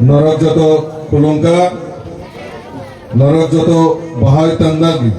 নরকজত কুলঙ্কা নরকজত বাহাই তান্দাগি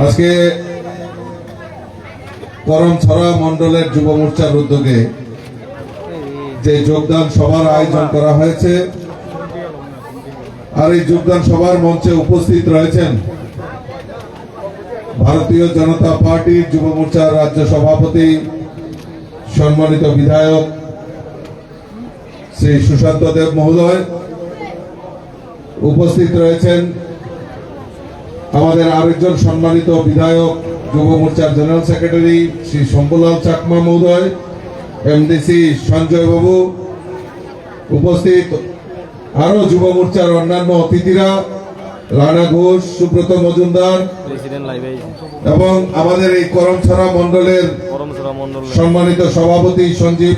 আজকে মন্ডলের যুব মোর্চার উদ্যোগে যে যোগদান সভার আয়োজন করা হয়েছে আর এই যোগদান সভার মঞ্চে উপস্থিত রয়েছেন ভারতীয় জনতা পার্টির যুব মোর্চার রাজ্য সভাপতি, সম্মানিত বিধায়ক শ্রী সুশান্ত দেব মহোদয়। উপস্থিত রয়েছেন আমাদের আরেকজন সম্মানিত বিধায়ক, যুব মোর্চার জেনারেল সেক্রেটারি শ্রী শম্ভুলাল চাকমা মহোদয়। এমডিসি সঞ্জয় বাবু উপস্থিত আরও যুব মোর্চার অন্যান্য অতিথিরা রানা ঘোষ সুব্রত মজুমদার এবং আমাদের এই করমছড়া মন্ডলের সম্মানিত সভাপতি সঞ্জীব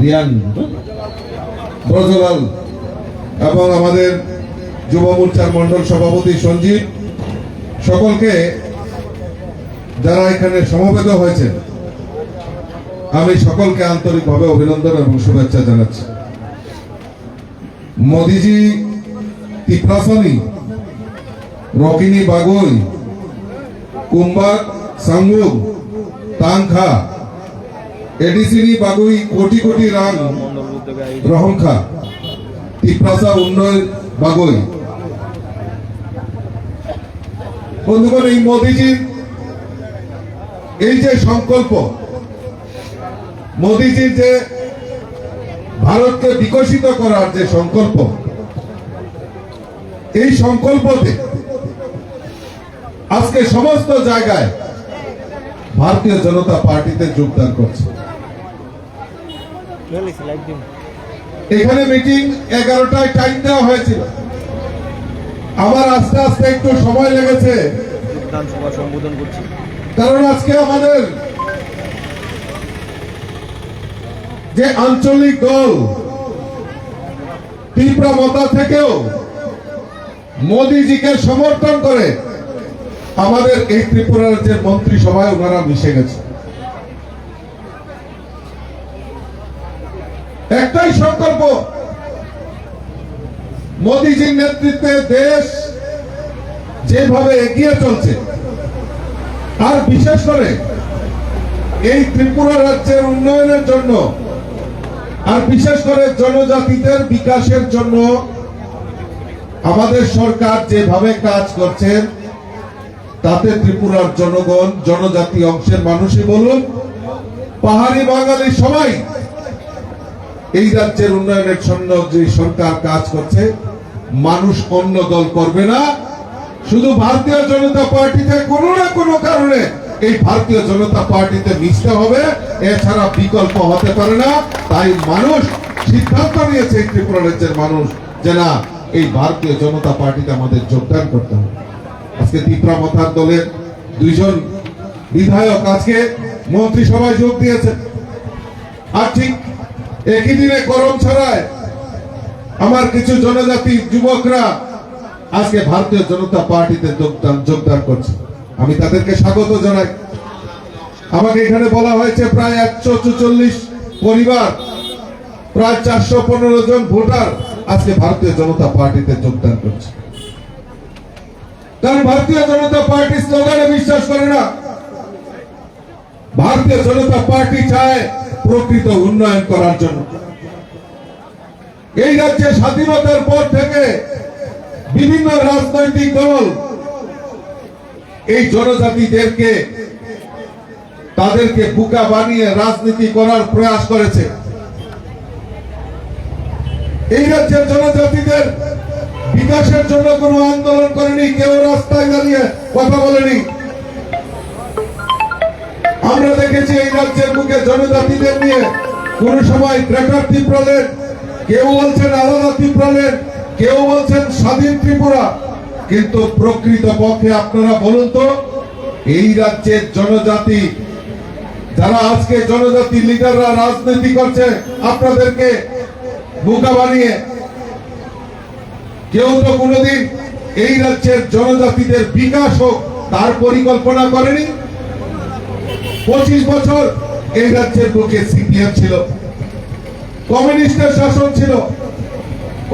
রিয়ান ব্রজলাল এবং আমাদের যুব মোর্চার মন্ডল সভাপতি সঞ্জীব সকলকে যারা এখানে সমবেত হয়েছেন আমি সকলকে আন্তরিকভাবে অভিনন্দন এবং শুভেচ্ছা জানাচ্ছি। মোদিজি তিপ্রাসনি, রকিনী বাগৈ কুম্বাক সাঙ্গুক তাংখা এডিসিনি বাগুই, কোটি কোটি রাং, রহংখা, তিপ্রাসা উন্নয়ন বাগই। বন্ধুগণ, এই মোদিজির এই যে সংকল্প মোদিজির যে ভারতকে বিকশিত করার যে সংকল্প এই সংকল্পতে আজকে সমস্ত জায়গায় ভারতীয় জনতা পার্টিতে যোগদান করছে। এখানে মিটিং এগারোটায় টাইম দেওয়া হয়েছিল। আমার আস্তে আস্তে একটু সময় লেগেছে। কারণ আজকে আমাদের যে আঞ্চলিক দল তীব্রমতা থেকেও মোদিজিকে সমর্থন করে আমাদের এই ত্রিপুরা রাজ্যের মন্ত্রিসভায় ওনারা মিশে গেছে। একটাই সংকল্প, মোদিজির নেতৃত্বে দেশ যেভাবে এগিয়ে চলছে, আর বিশেষ করে এই ত্রিপুরা রাজ্যের উন্নয়নের জন্য আর বিশেষ করে জনজাতিদের বিকাশের জন্য আমাদের সরকার যেভাবে কাজ করছেন, তাতে ত্রিপুরার জনগণ, জনজাতি অংশের মানুষই বলুন, পাহাড়ি বাঙালি সবাই এই রাজ্যের উন্নয়নের জন্য যে সরকার কাজ করছে, মানুষ অন্য দল করবে না। শুধু ভারতীয় জনতা পার্টিতে কোনো না কোনো কারণে এই ভারতীয় জনতা পার্টিতে মিশতে হবে। এছাড়া বিকল্প হতে পারে না। তাই মানুষ সিদ্ধান্ত নিয়েছে ত্রিপুরা রাজ্যের মানুষ যে না, এই ভারতীয় জনতা পার্টিতে আমাদের যোগদান করতে হবে। আজকে ত্রিপুরা মথার দলের দুইজন বিধায়ক আজকে মন্ত্রিসভায় যোগ দিয়েছে। আর ঠিক একই দিনে গরম ছড়ায় আমার কিছু জনজাতি যুবকরা আজকে ভারতীয় জনতা পার্টিতে যোগদান যোগদান করছে। আমি তাদেরকে স্বাগত জানাই। আমাকে এখানে বলা হয়েছে প্রায় একশো চুচল্লিশ পরিবার, প্রায় চারশো পনেরো জন ভোটার আজকে ভারতীয় জনতা পার্টিতে যোগদান করছে। কারণ ভারতীয় জনতা পার্টি স্লোগানে বিশ্বাস করে না। ভারতীয় জনতা পার্টি চায় প্রকৃত উন্নয়ন করার জন্য। এই রাজ্যে স্বাধীনতার পর থেকে বিভিন্ন রাজনৈতিক দল এই জনজাতিদেরকে তাদেরকে বুকা বানিয়ে রাজনীতি করার প্রয়াস করেছে। এই রাজ্যের জনজাতিদের বিকাশের জন্য কোনো আন্দোলন করেনি, কেউ রাস্তায় দাঁড়িয়ে কথা বলেনি। আমরা দেখেছি এই রাজ্যের বুকে জনজাতিদের নিয়ে কোন সময় গ্রেটার ত্রিপুরালের, কেউ বলছেন আলাদা ত্রিপুরালের, কেউ বলছেন স্বাধীন ত্রিপুরা। কিন্তু প্রকৃত পক্ষে আপনারা বলুন তো, এই রাজ্যের জনজাতি, যারা আজকে জনজাতি লিডাররা রাজনীতি করছে, আপনাদেরকে বোকা বানিয়ে, কেউ তো কোনোদিন এই রাজ্যের জনজাতিদের বিকাশ হোক, তার পরিকল্পনা করেনি? পঁচিশ বছর এই রাজ্যের বুকে সিপিএম ছিল। কমিউনিস্টের শাসন ছিল।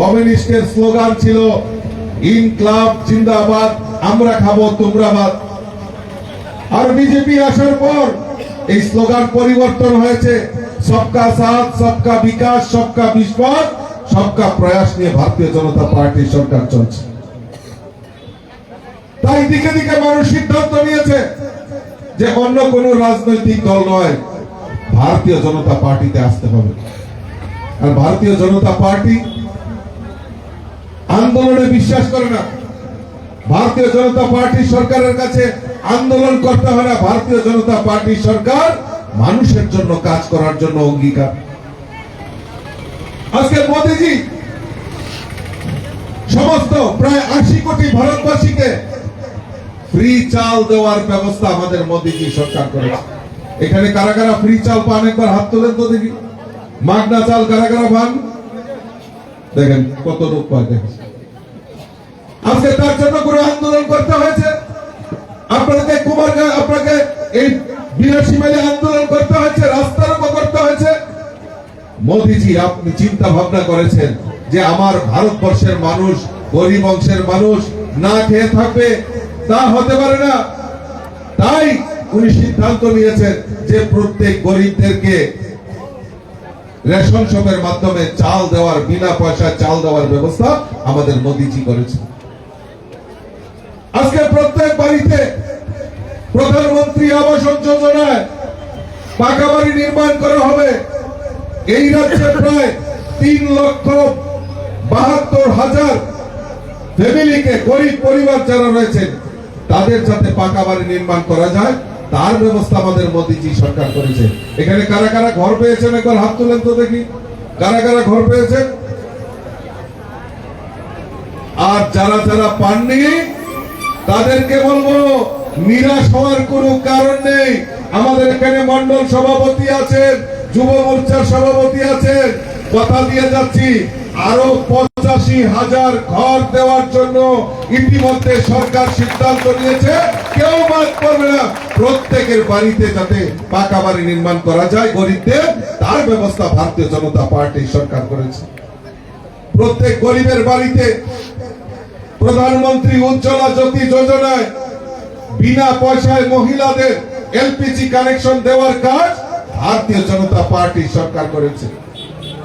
কমিউনিস্টের স্লোগান ছিল ইনক্লাব জিন্দাবাদ, আমরা খাব, তোমরা বাদ। আর বিজেপি আসার পর এই স্লোগান পরিবর্তন হয়েছে, সবকা সাথ, সবকা বিকাশ, সবকা বিস্ফোর সবকা প্রয়াস নিয়ে ভারতীয় জনতা পার্টির সরকার চলছে। তাই দিকে দিকে মানুষ সিদ্ধান্ত নিয়েছে যে অন্য কোন রাজনৈতিক দল নয়, ভারতীয় জনতা পার্টিতে আসতে হবে। আর ভারতীয় জনতা পার্টি আন্দোলনে বিশ্বাস করে না। ভারতীয় জনতা পার্টি সরকারের কাছে আন্দোলন করতে হয় না। ভারতীয় জনতা পার্টি সরকার মানুষের জন্য কাজ করার জন্য অঙ্গীকার। আজকে মোদীজি সমস্ত প্রায় আশি কোটি ভারতবাসীকে ফ্রি চাল দেওয়ার ব্যবস্থা আমাদের মোদীজি সরকার করেছে। এখানে কারা কারা ফ্রি চাল পান একবার হাত তোলেন তো দেখি মাগনা চাল কারা কারা পান? দেখেন কত লোক পায় দেখেন। আজকে তার জন্য করে আন্দোলন করতে হয়েছে। আপনাকে কুমার আপনাকে এই বিরাশি মাইলে আন্দোলন করতে হয়েছে রাস্তার করতে হয়েছে। মোদিজি, আপনি চিন্তা ভাবনা করেছেন যে আমার ভারতবর্ষের মানুষ, গরিব অংশের মানুষ না খেয়ে থাকবে, তা হতে পারে না। তাই উনি সিদ্ধান্ত নিয়েছেন যে প্রত্যেক গরিবদেরকে রেশন শপের মাধ্যমে চাল দেওয়ার, বিনা পয়সা চাল দেওয়ার ব্যবস্থা আমাদের মোদিজি করেছে আজকে প্রত্যেক বাড়িতে প্রধানমন্ত্রী আবাস যোজনায় পাকা বাড়ি নির্মাণ করা হবে। এই রাজ্যে প্রায় তিন লক্ষ বাহাত্তর হাজার ফ্যামিলিকে গরিব পরিবার যারা রয়েছেন, তাদের যাতে পাকা বাড়ি নির্মাণ করা যায়, তার ব্যবস্থা আমাদের মোদীজি সরকার করেছে। এখানে কারা কারা ঘর পেয়েছেন একবার হাত তুলেন তো দেখি। কারা কারা ঘর পেয়েছেন? আর যারা যারা পাননি তাদেরকে বলব, নিরাশ হওয়ার কোনো কারণ নেই। আমাদের এখানে মন্ডল সভাপতি আছেন, যুব মোর্চার সভাপতি আছেন। কথা দিয়ে যাচ্ছি, আরও পঁচাশি হাজার ঘর দেওয়ার জন্য ইতিমধ্যে সরকার সিদ্ধান্ত নিয়েছে। কেউ বাদ করবে না। প্রত্যেকের বাড়িতে যাতে পাকা বাড়ি নির্মাণ করা যায়, গরিবদের, তার ব্যবস্থা ভারতীয় জনতা পার্টি সরকার করেছে। প্রত্যেক গরিবের বাড়িতে প্রধানমন্ত্রী উজ্জ্বলা জ্যোতি যোজনায় বিনা পয়সায় মহিলাদের এলপিজি কানেকশন দেওয়ার কাজ ভারতীয় জনতা পার্টি সরকার করেছে।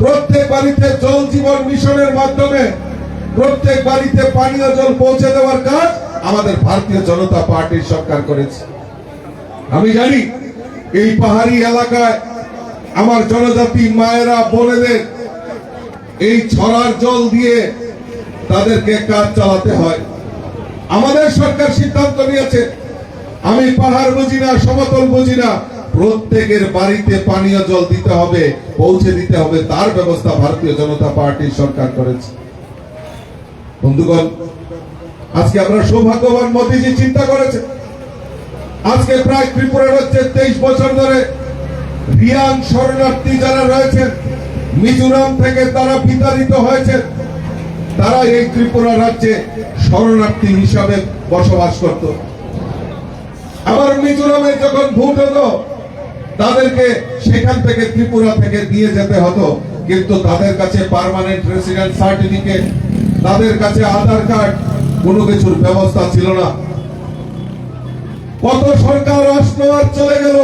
প্রত্যেক বাড়িতে জল জীবন মিশনের মাধ্যমে প্রত্যেক বাড়িতে পানীয় জল পৌঁছে দেওয়ার কাজ আমাদের ভারতীয় জনতা পার্টির সরকার করেছে। আমি জানি এই পাহাড়ি এলাকায় আমার জনজাতি মায়েরা, বোনেদের এই ছড়ার জল দিয়ে তাদেরকে কাজ চালাতে হয়। আমাদের সরকার সিদ্ধান্ত নিয়েছে, আমি পাহাড় বুঝি না, সমতল বুঝি না, প্রত্যেকের বাড়িতে পানীয় জল দিতে হবে, পৌঁছে দিতে হবে, তার ব্যবস্থা ভারতীয় জনতা পার্টির সরকার করেছে। বন্ধুগণ, আজকে আমরা সৌভাগ্যবান মোদীজি চিন্তা করেছে আজকে প্রায় ত্রিপুরা রাজ্যে তেইশ বছর ধরে রিয়াং শরণার্থী যারা রয়েছেন, মিজোরাম থেকে তারা বিতাড়িত হয়েছে তারা এই ত্রিপুরা রাজ্যে শরণার্থী হিসাবে বসবাস করত। আবার মিজোরামে যখন ভোট হতো, তাদেরকে সেখান থেকে ত্রিপুরা থেকে দিয়ে যেতে হতো। কিন্তু তাদের কাছে পার্মানেন্ট রেসিডেন্ট সার্টিফিকেট তাদের কাছে আধার কার্ড, কোনো কিছুর ব্যবস্থা ছিল না। কত সরকার আসলো আর চলে গেল।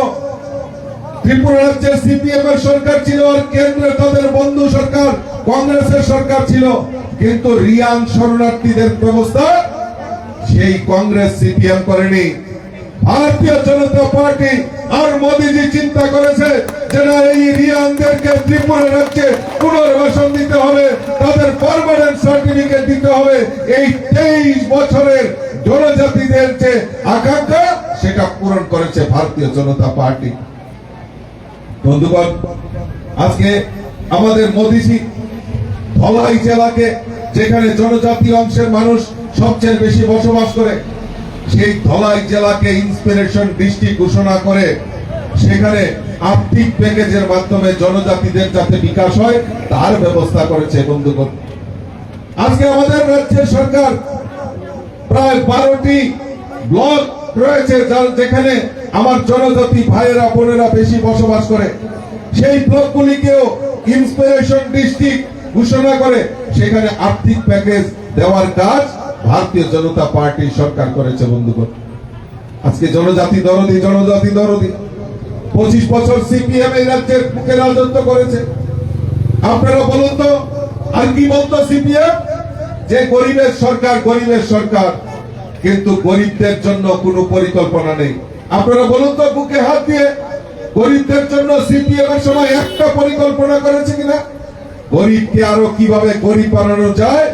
ত্রিপুরা রাজ্যে সিপিএম এর সরকার ছিল আর কেন্দ্রে তাদের বন্ধু সরকার, কংগ্রেসের সরকার ছিল। কিন্তু রিয়াং শরণার্থীদের ব্যবস্থা সেই কংগ্রেস সিপিএম করেনি। ভারতীয় জনতা পার্টি আর মোদীজি চিন্তা করেছে যে না, এই রিয়াংদেরকে ত্রিপুরা রাজ্যে পুনর্বাসন দিতে হবে, তাদের পার্মানেন্ট সার্টিফিকেট দিতে হবে। এই তেইশ বছরের জনজাতিদের যে আকাঙ্ক্ষা, সেটা পূরণ করেছে ভারতীয় জনতা পার্টি। বন্ধুগণ, আজকে আমাদের মোদীজি ধলাই জেলাকে যেখানে জনজাতি অংশের মানুষ সবচেয়ে বেশি বসবাস করে, সেই ধলাই জেলাকে ইন্সপিরেশন ডিস্ট্রিক্ট ঘোষণা করে, সেখানে আর্থিক প্যাকেজের মাধ্যমে জনজাতিদের যাতে বিকাশ হয়, তার ব্যবস্থা করেছে বন্ধুগণ। আজকে আমাদের রাজ্যের সরকার প্রায় বারোটি ব্লক রয়েছে, যার- যেখানে আমার জনজাতি ভাইয়েরা, বোনেরা বেশি বসবাস করে। সেই ব্লকগুলিকেও ইন্সপিরেশন ডিস্ট্রিক্ট ঘোষণা করে, সেখানে আর্থিক প্যাকেজ দেওয়ার কাজ ভারতীয় জনতা পার্টি সরকার করেছে বন্ধুগণ। আজকে জনজাতি দরদি জনজাতি দরদি। পঁচিশ বছর সিপিএম এই রাজ্যের মুখে রাজত্ব করেছে। আপনারা বলুন তো, আর কি বলতো সিপিএম? যে গরিবের সরকার গরিবের সরকার, কিন্তু গরিবদের জন্য কোনো পরিকল্পনা নেই। আপনারা বলুন তো, বুকে হাত দিয়ে গরিবদের জন্য সিপিএম এর সময় একটা পরিকল্পনা করেছে কিনা? গরিবকে আরও কীভাবে গরিব বানানো যায়,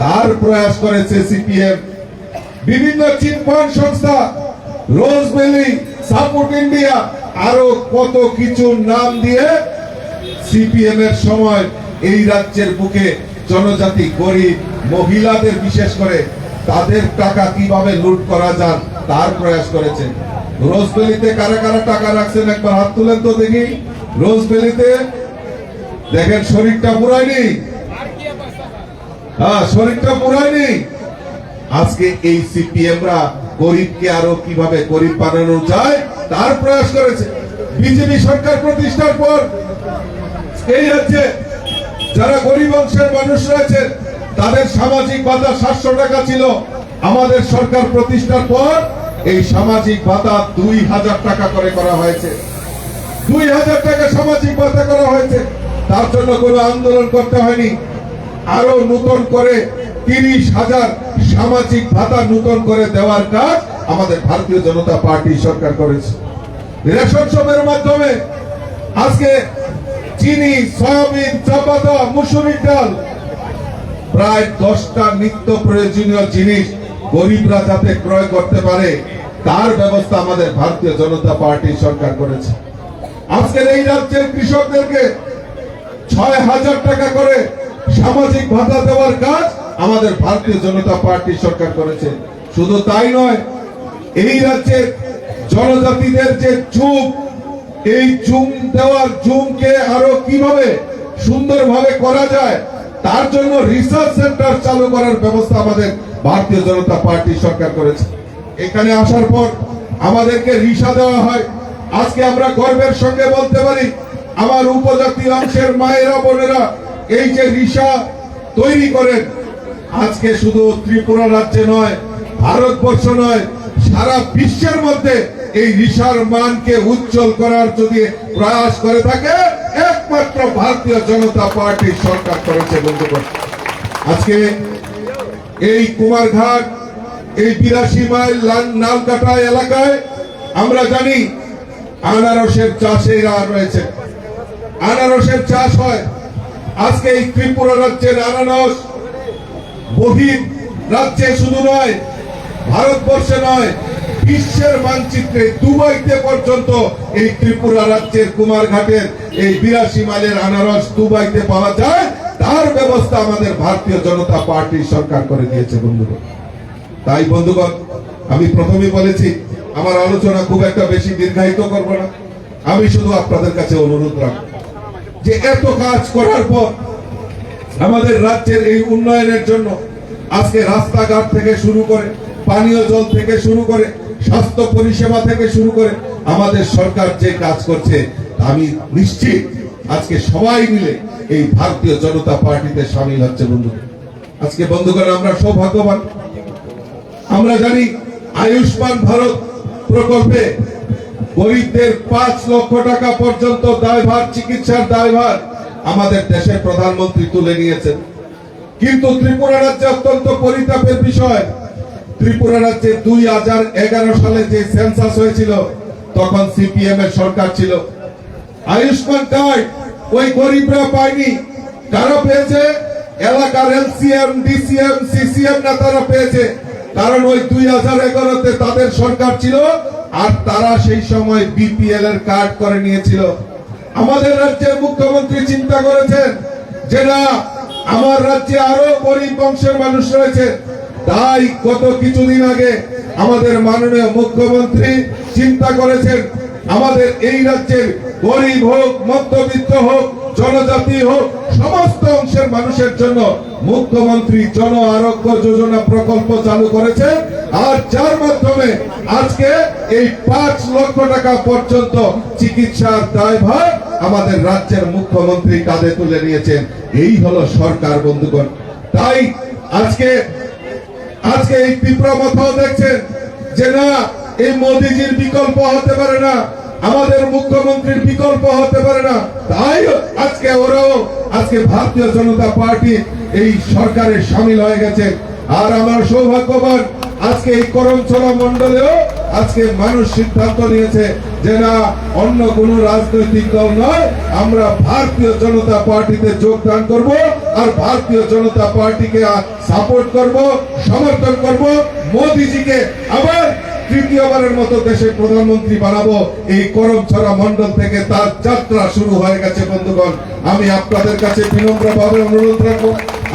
তার প্রয়াস করেছে সিপিএম। বিভিন্ন চিটফান্ড সংস্থা রোজবেলি সাপোর্ট ইন্ডিয়া, আরও কত কিছু নাম দিয়ে সিপিএম এর সময় এই রাজ্যের বুকে জনজাতি, গরিব, মহিলাদের বিশেষ করে তাদের টাকা কীভাবে লুট করা যান তার প্রয়াস করেছে। রোজবেলিতে কারা কারা টাকা রাখছেন, একবার হাত তুলেন তো দেখি। রোজ রোজবেলিতে দেখেন শরীরটা পুরায়নি। হ্যাঁ শরীরটা পুরায়নি। আজকে এই সিপিএমরা গরিবকে আরও কীভাবে গরিব বানানো যায়, তার প্রয়াস করেছে। বিজেপি সরকার প্রতিষ্ঠার পর এই রাজ্যে যারা গরিব অংশের মানুষ রয়েছে, তাদের সামাজিক ভাতা সাতশো টাকা ছিল। আমাদের সরকার প্রতিষ্ঠার পর এই সামাজিক ভাতা দুই হাজার টাকা করে করা হয়েছে। দুই হাজার টাকা সামাজিক ভাতা করা হয়েছে। তার জন্য কোনো আন্দোলন করতে হয়নি। আরও নতুন করে তিরিশ হাজার সামাজিক ভাতা নতুন করে দেওয়ার কাজ আমাদের ভারতীয় জনতা পার্টি সরকার করেছে। রেশন শপের মাধ্যমে আজকে চিনি, সয়াবিন, চাপাতা, মুসুরির ডাল, প্রায় দশটা নিত্য প্রয়োজনীয় জিনিস গরিবরা যাতে ক্রয় করতে পারে, তার ব্যবস্থা আমাদের ভারতীয় জনতা পার্টি সরকার করেছে। আজকের এই রাজ্যের কৃষকদেরকে ছয় হাজার টাকা করে সামাজিক ভাতা দেওয়ার কাজ আমাদের ভারতীয় জনতা পার্টি সরকার করেছে। শুধু তাই নয়, এই রাজ্যের জনজাতিদের যে চুপ এই জুম দেওয়ার জুমকে আরও কীভাবে সুন্দরভাবে করা যায়, তার জন্য রিসার্চ সেন্টার চালু করার ব্যবস্থা আমাদের ভারতীয় জনতা পার্টি সরকার করেছে। এখানে আসার পর আমাদেরকে রিসা দেওয়া হয়। আজকে আমরা গর্বের সঙ্গে বলতে পারি আমার উপজাতি অংশের মায়েরা, বোনেরা, এই যে রিসা তৈরি করেন, আজকে শুধু ত্রিপুরা রাজ্যে নয়, ভারতবর্ষ নয়, সারা বিশ্বের মধ্যে এই রিসার মানকে উজ্জ্বল করার যদি প্রয়াস করে থাকে, একমাত্র ভারতীয় জনতা পার্টি সরকার করেছে, বন্ধুগণ। আজকে এই কুমারঘাট, এই বিরাশি মাইল নালকাটা এলাকায় আমরা জানি, আনারসের চাষেরা রয়েছে। আনারসের চাষ হয়। আজকে এই ত্রিপুরা রাজ্যের আনারস বহির রাজ্যে শুধু নয়, ভারতবর্ষে নয়, বিশ্বের মানচিত্রে দুবাইতে পর্যন্ত এই ত্রিপুরা রাজ্যের কুমারঘাটের এই বিরাশি মাইলের আনারস দুবাইতে পাওয়া যায়। তার ব্যবস্থা আমাদের ভারতীয় জনতা পার্টি সরকার করে দিয়েছে, বন্ধুগণ। তাই, বন্ধুগণ, আমি প্রথমে বলেছি, আমার আলোচনা খুব একটা বেশি দীর্ঘায়িত করব না। আমি শুধু আপনাদের কাছে অনুরোধ রাখব। যে এত কাজ করার পর আমাদের রাজ্যের এই উন্নয়নের জন্য আজকে রাস্তাঘাট থেকে শুরু করে, পানীয় জল থেকে শুরু করে, স্বাস্থ্য পরিষেবা থেকে শুরু করে আমাদের সরকার যে কাজ করছে আমি নিশ্চিত আজকে সবাই মিলে এই ভারতীয় জনতা পার্টিতে সামিল হচ্ছে বন্ধু আজকে বন্ধুগণ, আমরা সৌভাগ্যবান। আমরা জানি আয়ুষ্মান ভারত প্রকল্পে গরিবদের পাঁচ লক্ষ টাকা পর্যন্ত দায়ভার, চিকিৎসার দায়ভার আমাদের দেশের প্রধানমন্ত্রী তুলে নিয়েছেন। কিন্তু ত্রিপুরা রাজ্যে অত্যন্ত পরিতাপের বিষয়। ত্রিপুরা রাজ্যে দুই হাজার এগারো সালে যে সেন্সাস হয়েছিল, তখন সিপিএম এর সরকার ছিল। আয়ুষ্মান কার্ড ওই গরিবরা পায়নি। কারা পেয়েছে, এলাকার এলসিএম, ডিসিএম, সিসিএম পেয়েছে। কারণ ওই দুই হাজার এগারোতে তাদের সরকার ছিল আর তারা সেই সময় বিপিএল এর কার্ড করে নিয়েছিল। আমাদের রাজ্যের মুখ্যমন্ত্রী চিন্তা করেছেন যে না, আমার রাজ্যে আরও গরিব বংশের মানুষ রয়েছে। তাই গত কিছুদিন আগে আমাদের মাননীয় মুখ্যমন্ত্রী চিন্তা করেছেন, আমাদের এই রাজ্যের গরিব হোক, মধ্যবিত্ত হোক, জনজাতি হোক, সমস্ত অংশের মানুষের জন্য মুখ্যমন্ত্রী জন আরোগ্য যোজনা প্রকল্প চালু করেছে, আর যার মাধ্যমে আজকে এই পাঁচ লক্ষ টাকা পর্যন্ত চিকিৎসার দায়ভার আমাদের রাজ্যের মুখ্যমন্ত্রী কাঁধে তুলে নিয়েছেন। এই হলো সরকার, বন্ধুগণ। তাই আজকে আজকে এই তীব্র মাথাও দেখছেন যে না, এই মোদিজির বিকল্প হতে পারে না, আমাদের মুখ্যমন্ত্রীর বিকল্প হতে পারে না। তাই আজকে ওরাও, আজকে ভারতীয় জনতা পার্টি এই সরকারে সামিল হয়ে গেছে। আর আমার সৌভাগ্যবান, আজকে এই করমছড়া মন্ডলেও আজকে মানুষ সিদ্ধান্ত নিয়েছে যে না, অন্য কোন রাজনৈতিক দল নয়, আমরা ভারতীয় জনতা পার্টিতে যোগদান করব আর ভারতীয় জনতা পার্টিকে সাপোর্ট করব, সমর্থন করব। মোদিজিকে আবার তৃতীয়বারের মতো দেশের প্রধানমন্ত্রী বানাবো। এই করমছড়া মন্ডল থেকে তার যাত্রা শুরু হয়ে গেছে, বন্ধুগণ। আমি আপনাদের কাছে বিনম্রভাবে অনুরোধ রাখব।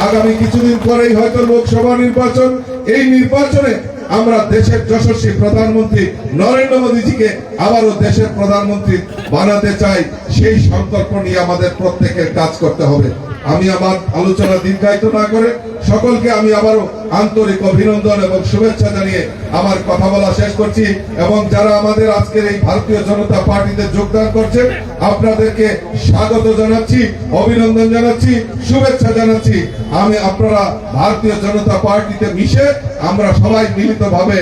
আগামী কিছুদিন পরেই হয়তো লোকসভা নির্বাচন। এই নির্বাচনে আমরা দেশের যশস্বী প্রধানমন্ত্রী নরেন্দ্র মোদীজিকে আবারও দেশের প্রধানমন্ত্রী বানাতে চাই। সেই সংকল্প নিয়ে আমাদের প্রত্যেকের কাজ করতে হবে। আমি আমার আলোচনা দীর্ঘায়িত না করে সকলকে আমি আবারও আন্তরিক অভিনন্দন এবং শুভেচ্ছা জানিয়ে আমার কথা বলা শেষ করছি এবং যারা আমাদের আজকের এই ভারতীয় জনতা পার্টিতে যোগদান করছেন, আপনাদেরকে স্বাগত জানাচ্ছি, অভিনন্দন জানাচ্ছি, শুভেচ্ছা জানাচ্ছি। আমি আপনারা ভারতীয় জনতা পার্টিতে মিশে আমরা সবাই মিলিতভাবে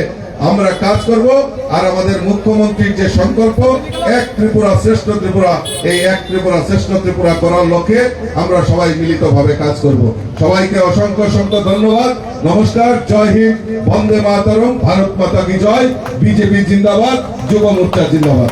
আমরা কাজ করব আর আমাদের মুখ্যমন্ত্রীর যে সংকল্প, এক ত্রিপুরা শ্রেষ্ঠ ত্রিপুরা, এই এক ত্রিপুরা শ্রেষ্ঠ ত্রিপুরা করার লক্ষ্যে আমরা সবাই মিলিত ভাবে কাজ করব। সবাইকে অসংখ্য অসংখ্য ধন্যবাদ। নমস্কার, জয় হিন্দ, বন্দে মাতরম, ভারত মাতা কি জয়, বিজেপি জিন্দাবাদ, যুব মোর্চা জিন্দাবাদ।